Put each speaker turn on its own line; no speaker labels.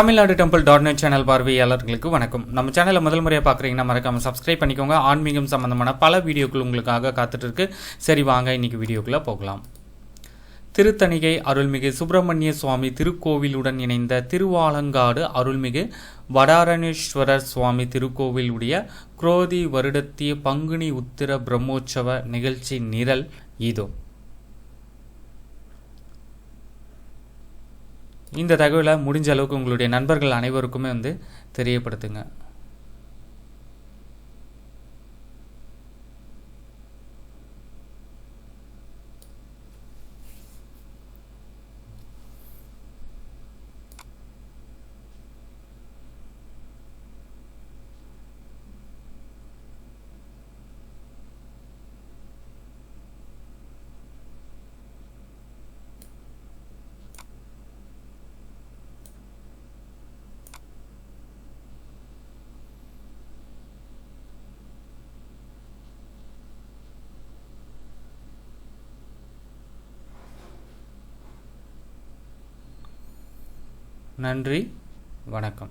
Tamil Nadu temple dot net channel பார்வையாளர்களுக்கு வணக்கம். நம்ம சேனலை முதல் முறையாக பார்க்குறீங்கன்னா மறக்காம சப்ஸ்கிரைப் பண்ணிக்கோங்க. ஆன்மீகம் சம்பந்தமான பல வீடியோக்கள் உங்களுக்காக காத்துட்டு இருக்கு சரி வாங்க இன்னைக்கு வீடியோக்குள்ளே போகலாம். திருத்தணிகை அருள்மிகு சுப்பிரமணிய சுவாமி திருக்கோவிலுடன் இணைந்த திருவாலங்காடு அருள்மிகு வடாரணேஸ்வரர் சுவாமி திருக்கோவிலுடைய குரோதி வருடத்திய பங்குனி உத்திர பிரம்மோற்சவ நிகழ்ச்சி நிரல் இதோ. இந்த தகவலை முடிஞ்ச அளவுக்கு உங்களுடைய நண்பர்கள் அனைவருக்குமே வந்து தெரியப்படுத்துங்க. நன்றி வணக்கம்.